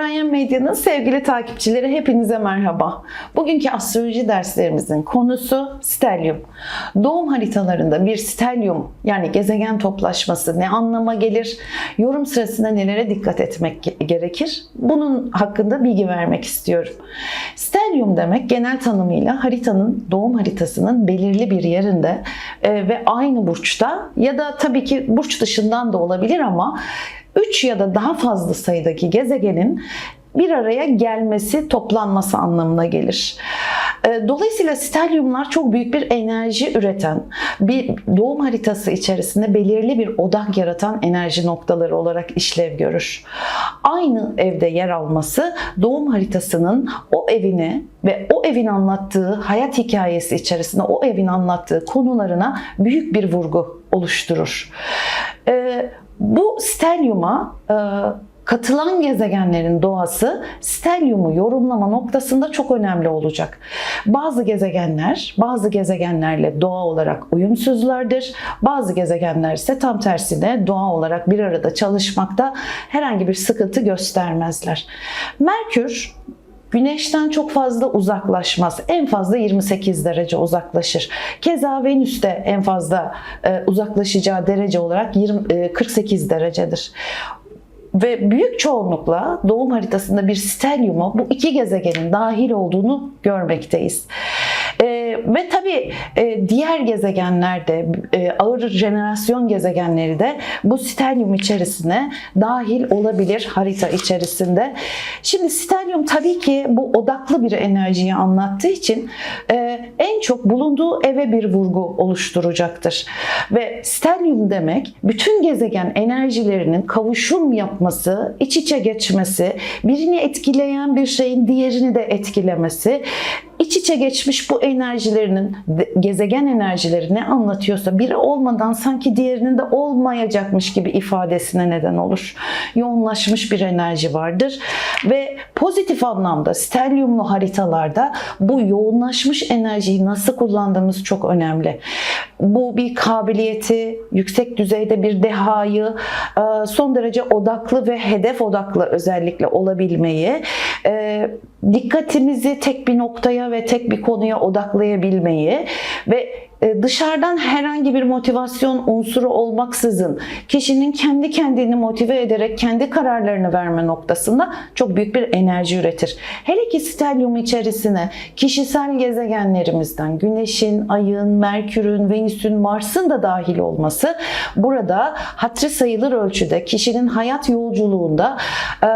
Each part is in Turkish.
Orion Medya'nın sevgili takipçileri hepinize merhaba. Bugünkü astroloji derslerimizin konusu stelyum. Doğum haritalarında bir stelyum yani gezegen toplaşması ne anlama gelir? Yorum sırasında nelere dikkat etmek ge- gerekir? Bunun hakkında bilgi vermek istiyorum. Stelyum demek genel tanımıyla haritanın doğum haritasının belirli bir yerinde e, ve aynı burçta ya da tabii ki burç dışından da olabilir ama 3 ya da daha fazla sayıdaki gezegenin bir araya gelmesi, toplanması anlamına gelir. E, Dolayısıyla stelyumlar çok büyük bir enerji üreten, bir doğum haritası içerisinde belirli bir odak yaratan enerji noktaları olarak işlev görür. Aynı evde yer alması doğum haritasının o evini ve o evin anlattığı hayat hikayesi içerisinde o evin anlattığı konularına büyük bir vurgu oluşturur. E, Bu stelyuma e, katılan gezegenlerin doğası stelyumu yorumlama noktasında çok önemli olacak. Bazı gezegenler bazı gezegenlerle doğa olarak uyumsuzlardır. Bazı gezegenler ise tam tersine doğa olarak bir arada çalışmakta herhangi bir sıkıntı göstermezler. Merkür Güneşten çok fazla uzaklaşmaz. En fazla 28 derece uzaklaşır. Keza Venüs de en fazla e, uzaklaşacağı derece olarak 20, e, 48 derecedir. Ve büyük çoğunlukla doğum haritasında bir stelyuma bu iki gezegenin dahil olduğunu görmekteyiz. Ee, ve tabii e, diğer gezegenlerde e, ağır jenerasyon gezegenleri de bu stelyum içerisine dahil olabilir harita içerisinde. Şimdi stelyum tabii ki bu odaklı bir enerjiyi anlattığı için e, en çok bulunduğu eve bir vurgu oluşturacaktır. Ve stelyum demek bütün gezegen enerjilerinin kavuşum yapması, iç içe geçmesi, birini etkileyen bir şeyin diğerini de etkilemesi, iç içe geçmiş bu enerjilerinin, gezegen enerjileri ne anlatıyorsa biri olmadan sanki diğerinin de olmayacakmış gibi ifadesine neden olur. Yoğunlaşmış bir enerji vardır ve pozitif anlamda stelyumlu haritalarda bu yoğunlaşmış enerjiyi nasıl kullandığımız çok önemli. Bu bir kabiliyeti, yüksek düzeyde bir dehayı, e, son derece odaklı ve hedef odaklı özellikle olabilmeyi, e, dikkatimizi tek bir noktaya ve tek bir konuya odaklayabilmeyi ve dışarıdan herhangi bir motivasyon unsuru olmaksızın kişinin kendi kendini motive ederek kendi kararlarını verme noktasında çok büyük bir enerji üretir. Hele ki stelyum içerisine kişisel gezegenlerimizden Güneş'in, Ay'ın, Merkür'ün, Venüs'ün, Mars'ın da dahil olması burada hatırı sayılır ölçüde kişinin hayat yolculuğunda e,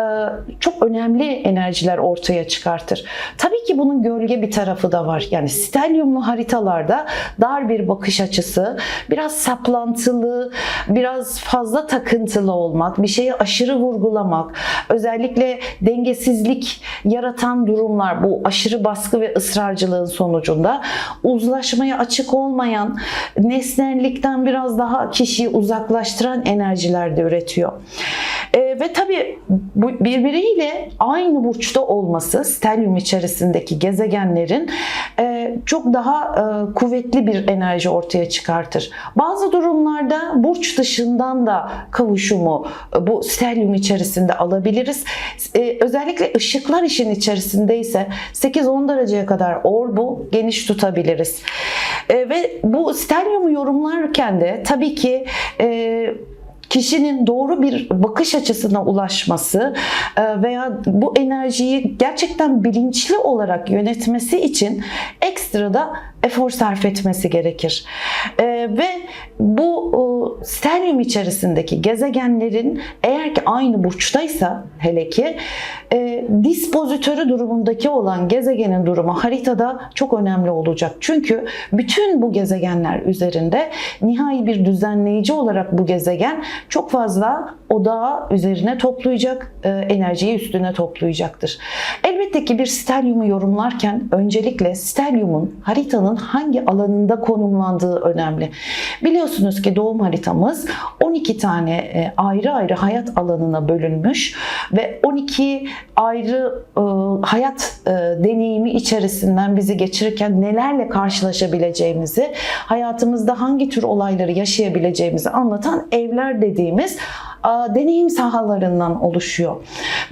çok önemli enerjiler ortaya çıkartır. Tabii ki bunun gölge bir tarafı da var. Yani stelyumlu haritalarda dar bir bakış açısı, biraz saplantılı, biraz fazla takıntılı olmak, bir şeyi aşırı vurgulamak, özellikle dengesizlik yaratan durumlar bu aşırı baskı ve ısrarcılığın sonucunda uzlaşmaya açık olmayan, nesnellikten biraz daha kişiyi uzaklaştıran enerjiler de üretiyor. Ee, ve tabii bu birbiriyle aynı burçta olması stelyum içerisindeki gezegenlerin e, çok daha e, kuvvetli bir enerji ortaya çıkartır. Bazı durumlarda burç dışından da kavuşumu e, bu stelyum içerisinde alabiliriz. E, özellikle ışıklar işin içerisindeyse 8-10 dereceye kadar orbu geniş tutabiliriz. E, ve bu stelyumu yorumlarken de tabii ki e, kişinin doğru bir bakış açısına ulaşması e, veya bu enerjiyi gerçekten bilinçli olarak yönetmesi için ekstra da efor sarf etmesi gerekir. E, Ve bu stelyum içerisindeki gezegenlerin eğer ki aynı burçtaysa hele ki e, dispozitörü durumundaki olan gezegenin durumu haritada çok önemli olacak. Çünkü bütün bu gezegenler üzerinde nihai bir düzenleyici olarak bu gezegen çok fazla odağı üzerine toplayacak, e, enerjiyi üstüne toplayacaktır. Elbette ki bir stelyumu yorumlarken öncelikle stelyumun haritanın hangi alanında konumlandığı önemli. Biliyorsunuz ki doğum haritamız 12 tane e, ayrı ayrı hayat alanına bölünmüş ve 12 ayrı e, hayat e, deneyimi içerisinden bizi geçirirken nelerle karşılaşabileceğimizi, hayatımızda hangi tür olayları yaşayabileceğimizi anlatan evler dediğimiz deneyim sahalarından oluşuyor.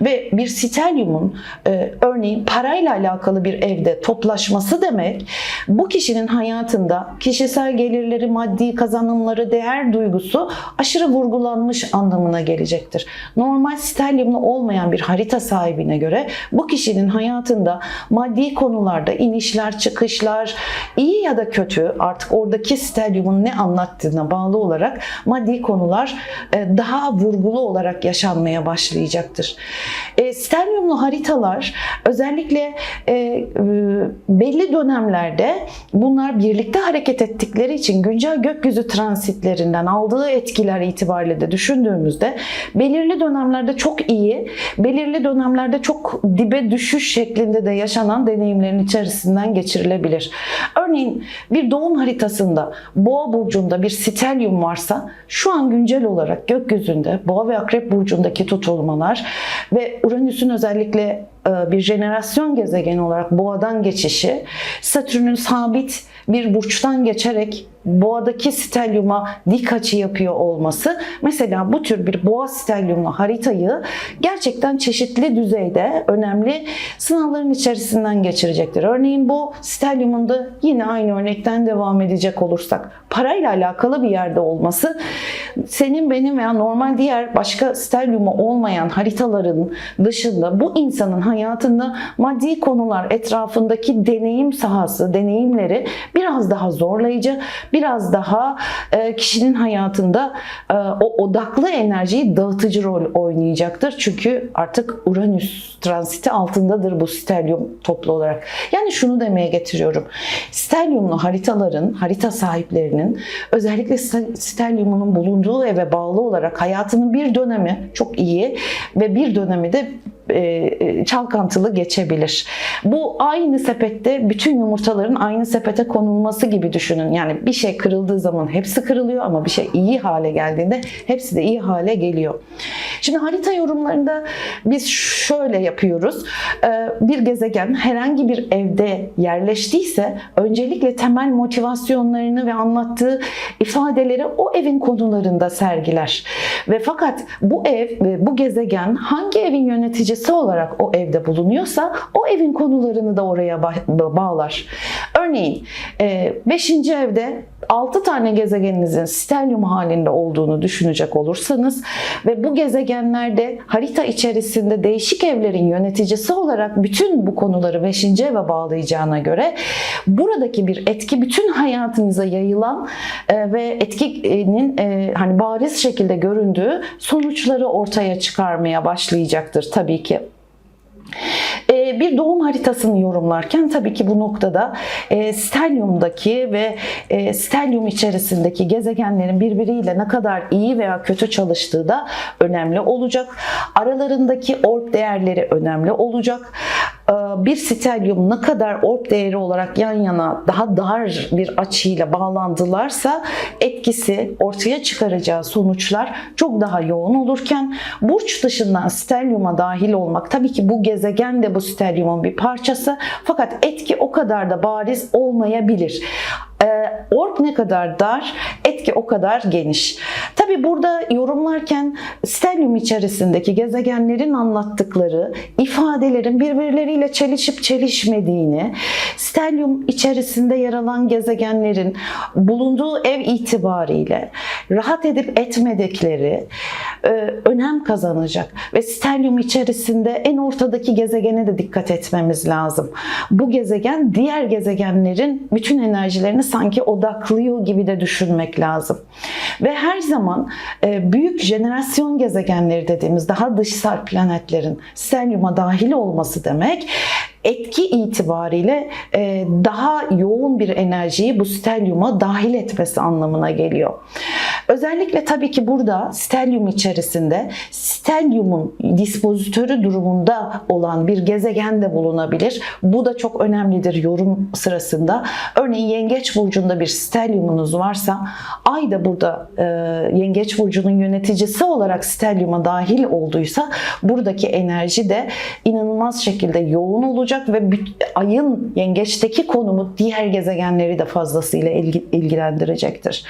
Ve bir stelyumun e, örneğin parayla alakalı bir evde toplaşması demek bu kişinin hayatında kişisel gelirleri, maddi kazanımları, değer duygusu aşırı vurgulanmış anlamına gelecektir. Normal stelyumlu olmayan bir harita sahibine göre bu kişinin hayatında maddi konularda inişler, çıkışlar, iyi ya da kötü artık oradaki stelyumun ne anlattığına bağlı olarak maddi konular e, daha vurgulu olarak yaşanmaya başlayacaktır. E, stelyumlu haritalar özellikle e, e, belli dönemlerde bunlar birlikte hareket ettikleri için güncel gökyüzü transitlerinden aldığı etkiler itibariyle de düşündüğümüzde belirli dönemlerde çok iyi, belirli dönemlerde çok dibe düşüş şeklinde de yaşanan deneyimlerin içerisinden geçirilebilir. Örneğin bir doğum haritasında Boğa burcunda bir stelyum varsa şu an güncel olarak gökyüzünde Boğa ve Akrep burcundaki tutulmalar ve Uranüs'ün özellikle bir jenerasyon gezegeni olarak boğadan geçişi, Satürn'ün sabit bir burçtan geçerek boğadaki stelyuma dik açı yapıyor olması mesela bu tür bir boğa stelyumlu haritayı gerçekten çeşitli düzeyde önemli sınavların içerisinden geçirecektir. Örneğin bu stelyumun da yine aynı örnekten devam edecek olursak parayla alakalı bir yerde olması senin benim veya normal diğer başka stelyumu olmayan haritaların dışında bu insanın hayatında maddi konular etrafındaki deneyim sahası, deneyimleri biraz daha zorlayıcı, biraz daha e, kişinin hayatında e, o odaklı enerjiyi dağıtıcı rol oynayacaktır. Çünkü artık Uranüs transiti altındadır bu stelyum toplu olarak. Yani şunu demeye getiriyorum. Stelyumlu haritaların, harita sahiplerinin özellikle stelyumunun bulunduğu eve bağlı olarak hayatının bir dönemi çok iyi ve bir dönemi de e, çalkantılı geçebilir. Bu aynı sepette bütün yumurtaların aynı sepete konulması gibi düşünün. Yani bir şey kırıldığı zaman hepsi kırılıyor ama bir şey iyi hale geldiğinde hepsi de iyi hale geliyor. Şimdi harita yorumlarında biz şöyle yapıyoruz. E, bir gezegen herhangi bir evde yerleştiyse öncelikle temel motivasyonlarını ve anlattığı ifadeleri o evin konularında sergiler. Ve fakat bu ev ve bu gezegen hangi evin yöneticisi olarak o evde bulunuyorsa o evin konularını da oraya bağlar. Örneğin 5. evde 6 tane gezegeninizin stelyum halinde olduğunu düşünecek olursanız ve bu gezegenlerde harita içerisinde değişik evlerin yöneticisi olarak bütün bu konuları 5. eve bağlayacağına göre buradaki bir etki bütün hayatınıza yayılan e, ve etkinin e, hani bariz şekilde göründüğü sonuçları ortaya çıkarmaya başlayacaktır tabii ki. Bir doğum haritasını yorumlarken tabii ki bu noktada e, stelyumdaki ve e, stelyum içerisindeki gezegenlerin birbiriyle ne kadar iyi veya kötü çalıştığı da önemli olacak. Aralarındaki orb değerleri önemli olacak. Ee, bir stelyum ne kadar orb değeri olarak yan yana daha dar bir açıyla bağlandılarsa etkisi ortaya çıkaracağı sonuçlar çok daha yoğun olurken burç dışından stelyuma dahil olmak tabii ki bu gezegen de bu stelyumun bir parçası fakat etki o kadar da bariz olmayabilir. Ee, orb ne kadar dar, etki o kadar geniş. Tabi burada yorumlarken stelyum içerisindeki gezegenlerin anlattıkları ifadelerin birbirleriyle çelişip çelişmediğini, stelyum içerisinde yer alan gezegenlerin bulunduğu ev itibariyle rahat edip etmedikleri önem kazanacak ve stelyum içerisinde en ortadaki gezegene de dikkat etmemiz lazım. Bu gezegen diğer gezegenlerin bütün enerjilerini sanki odaklıyor gibi de düşünmek lazım. Ve her zaman e, büyük jenerasyon gezegenleri dediğimiz daha dışsal planetlerin stelyuma dahil olması demek etki itibariyle e, daha yoğun bir enerjiyi bu stelyuma dahil etmesi anlamına geliyor. Özellikle tabii ki burada stelyum içerisinde stelyumun dispozitörü durumunda olan bir gezegen de bulunabilir. Bu da çok önemlidir yorum sırasında. Örneğin Yengeç burcunda bir stelyumunuz varsa Ay da burada e, Yengeç burcunun yöneticisi olarak stelyuma dahil olduysa buradaki enerji de inanılmaz şekilde yoğun olacak ve ayın yengeçteki konumu diğer gezegenleri de fazlasıyla ilgilendirecektir.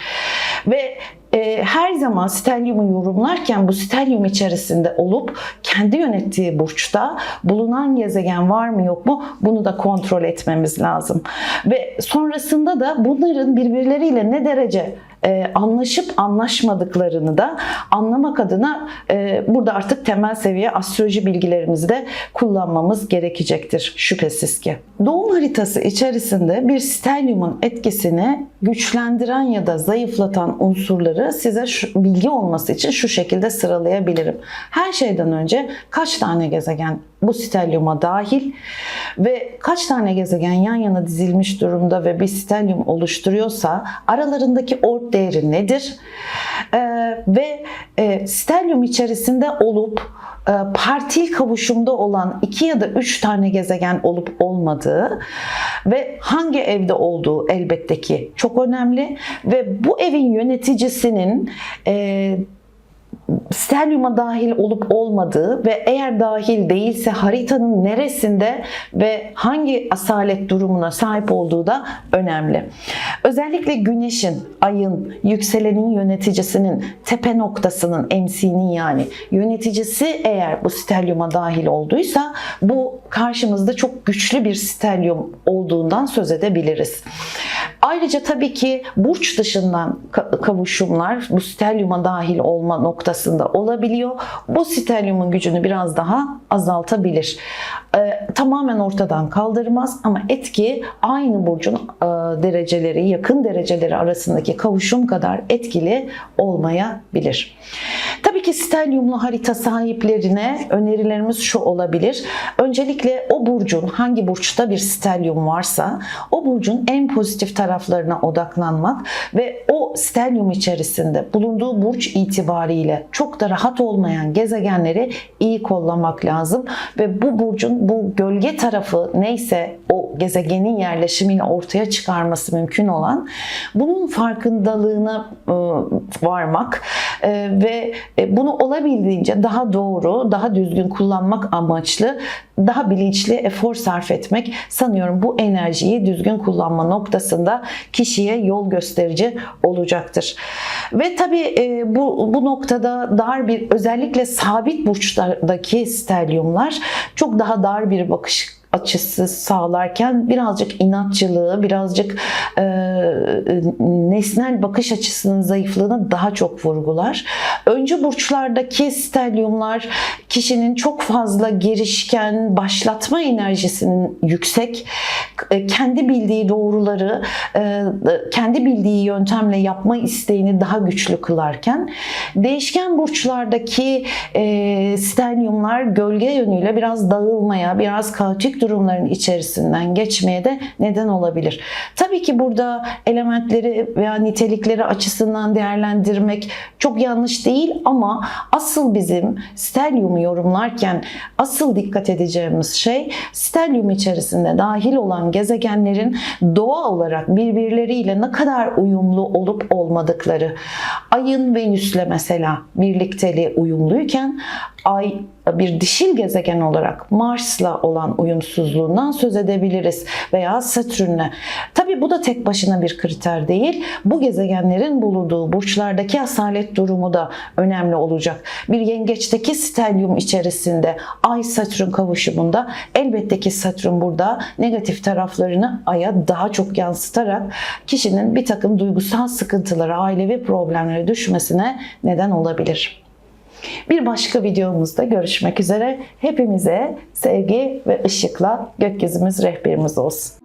Ve e, her zaman stelyumu yorumlarken bu stelyum içerisinde olup kendi yönettiği burçta bulunan gezegen var mı yok mu bunu da kontrol etmemiz lazım. Ve sonrasında da bunların birbirleriyle ne derece e, anlaşıp anlaşmadıklarını da anlamak adına e, burada artık temel seviye astroloji bilgilerimizi de kullanmamız gerekecektir şüphesiz ki. Doğum haritası içerisinde bir stelyumun etkisini güçlendiren ya da zayıflatan unsurları size şu, bilgi olması için şu şekilde sıralayabilirim. Her şeyden önce kaç tane gezegen bu stelyuma dahil ve kaç tane gezegen yan yana dizilmiş durumda ve bir stelyum oluşturuyorsa aralarındaki değeri nedir? Ee, ve e, stelyum içerisinde olup e, partil kavuşumda olan iki ya da üç tane gezegen olup olmadığı ve hangi evde olduğu elbette ki çok önemli ve bu evin yöneticisinin e, stelyuma dahil olup olmadığı ve eğer dahil değilse haritanın neresinde ve hangi asalet durumuna sahip olduğu da önemli. Özellikle güneşin, ayın, yükselenin yöneticisinin, tepe noktasının, MC'nin yani yöneticisi eğer bu stelyuma dahil olduysa bu karşımızda çok güçlü bir stelyum olduğundan söz edebiliriz. Ayrıca tabii ki burç dışından kavuşumlar bu stelyuma dahil olma noktasında olabiliyor. Bu stelyumun gücünü biraz daha azaltabilir. Ee, tamamen ortadan kaldırmaz ama etki aynı burcun e, dereceleri, yakın dereceleri arasındaki kavuşum kadar etkili olmayabilir. Tabii ki stelyumlu harita sahiplerine önerilerimiz şu olabilir. Öncelikle o burcun hangi burçta bir stelyum varsa o burcun en pozitif taraflarına odaklanmak ve o stelyum içerisinde bulunduğu burç itibariyle çok da rahat olmayan gezegenleri iyi kollamak lazım. Ve bu burcun bu gölge tarafı neyse o gezegenin yerleşimiyle ortaya çıkarması mümkün olan bunun farkındalığına e, varmak e, ve e, bunu olabildiğince daha doğru, daha düzgün kullanmak amaçlı daha bilinçli efor sarf etmek sanıyorum bu enerjiyi düzgün kullanma noktasında kişiye yol gösterici olacaktır. Ve tabii e, bu, bu noktada dar bir özellikle sabit burçlardaki stelyumlar çok daha dar bir bakış açısı sağlarken birazcık inatçılığı, birazcık e, nesnel bakış açısının zayıflığını daha çok vurgular. Öncü burçlardaki stelyumlar kişinin çok fazla girişken, başlatma enerjisinin yüksek, e, kendi bildiği doğruları, e, kendi bildiği yöntemle yapma isteğini daha güçlü kılarken, değişken burçlardaki e, stelyumlar gölge yönüyle biraz dağılmaya, biraz kaotik durumların içerisinden geçmeye de neden olabilir. Tabii ki burada elementleri veya nitelikleri açısından değerlendirmek çok yanlış değil ama asıl bizim stelyumu yorumlarken asıl dikkat edeceğimiz şey stelyum içerisinde dahil olan gezegenlerin doğa olarak birbirleriyle ne kadar uyumlu olup olmadıkları. Ayın Venüs'le mesela birlikteliği uyumluyken Ay bir dişil gezegen olarak Mars'la olan uyumsuzluğundan söz edebiliriz veya Satürn'le. Tabi bu da tek başına bir kriter değil. Bu gezegenlerin bulunduğu burçlardaki asalet durumu da önemli olacak. Bir yengeçteki stelyum içerisinde Ay Satürn kavuşumunda elbette ki Satürn burada negatif taraflarını Ay'a daha çok yansıtarak kişinin bir takım duygusal sıkıntılara, ailevi problemlere düşmesine neden olabilir. Bir başka videomuzda görüşmek üzere. Hepimize sevgi ve ışıkla gökyüzümüz rehberimiz olsun.